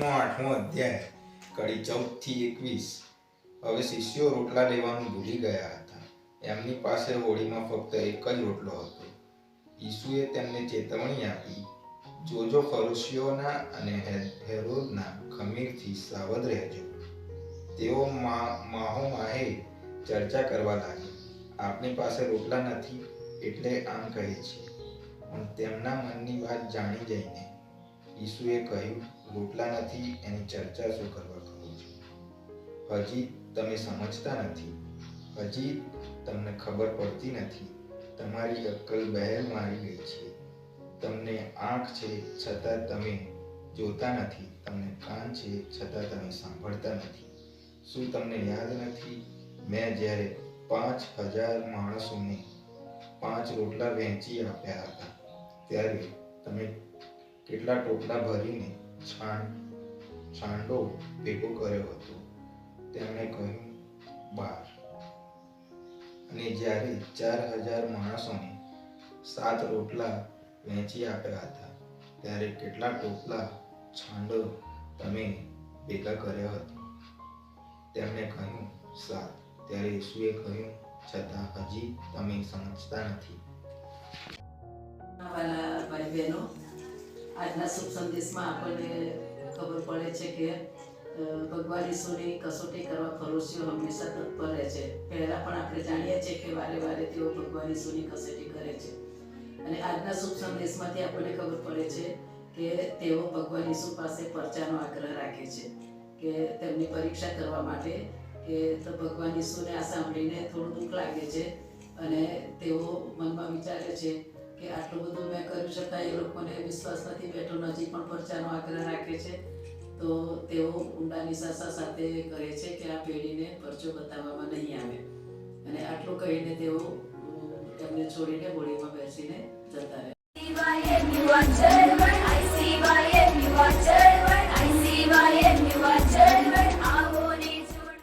બારમો અધ્યાય, કડી ચૌદથી એકવીસ. હવે શિષ્યો રોટલા લેવાનું ભૂલી ગયા હતા. એમની પાસે હોળીમાં ફક્ત એક જ રોટલો હતો. ઈસુએ તેમને ચેતવણી આપી, જોજો ફરુશીઓના અને હેરોદના ખમીરથી સાવધ રહેજો. તેઓ માહો માહે ચર્ચા કરવા લાગી આપણી પાસે રોટલા નથી, એટલે આમ કહે છે. પણ તેમના મનની વાત જાણી જઈને ઈસુએ કહ્યું રોટલા નથી, એની ચર્ચા શું કરવા કહું છો? હજી તમે સમજતા નથી. હજી તમને ખબર પડતી નથી. તમારી અક્કલ બહેર મારી ગઈ છે. તમને આંખ છે છતાં તમે જોતા નથી. તમને કાન છે છતાં તમે સાંભળતા નથી. શું તમને યાદ નથી? મેં જ્યારે પાંચ હજાર માણસોને પાંચ રોટલા વહેંચી આપ્યા હતા, ત્યારે તમે કેટલા ટોપલા ભરીને છાણ છાંડો ભેગો કર્યો હતો. તેમણે કહ્યું, બાર. અને જ્યારે ચાર હજાર માણસોને સાત રોટલા વહેંચી આપ્યા હતા, ત્યારે કેટલા ટોપલા છાંડો તમે ભેગા કર્યો હતો? તેમણે કહ્યું, સાત. ત્યારે ઈસુએ કહ્યું, છતાં હજી તમે સમજતા નથી. આજના શુભ સંદેશમાં આપણને ખબર પડે છે કે ભગવાન ઈશ્વરની કસોટી કરવા ફરોશીઓ હંમેશા તત્પર રહે છે. પહેલા પણ આપણે જાણીએ છીએ કે વારે વારે તેઓ ભગવાન ઈશ્વરની કસોટી કરે છે. અને આજના શુભ સંદેશમાંથી આપણને ખબર પડે છે કે તેઓ ભગવાન ઈસુ પાસે પરચાનો આગ્રહ રાખે છે કે તેમની પરીક્ષા કરવા માટે કે તો ભગવાન ઈસુને આ સાંભળીને થોડું દુઃખ લાગે છે અને તેઓ મનમાં વિચારે છે કે આટલું બધું મેં કર્યું છતાં એ લોકોને વિશ્વાસ નથી બેઠો નજીક પણ પરચાનો આગ્રહ રાખે છે. તો તેઓ ઊંડા નિશાસા સાથે કહે છે કે આ પેઢીને પરચો બતાવવામાં નહીં આવે. અને આટલું કહીને તેઓ તેમને છોડીને હોળીમાં બેસીને જતા રહે. Viva y en mi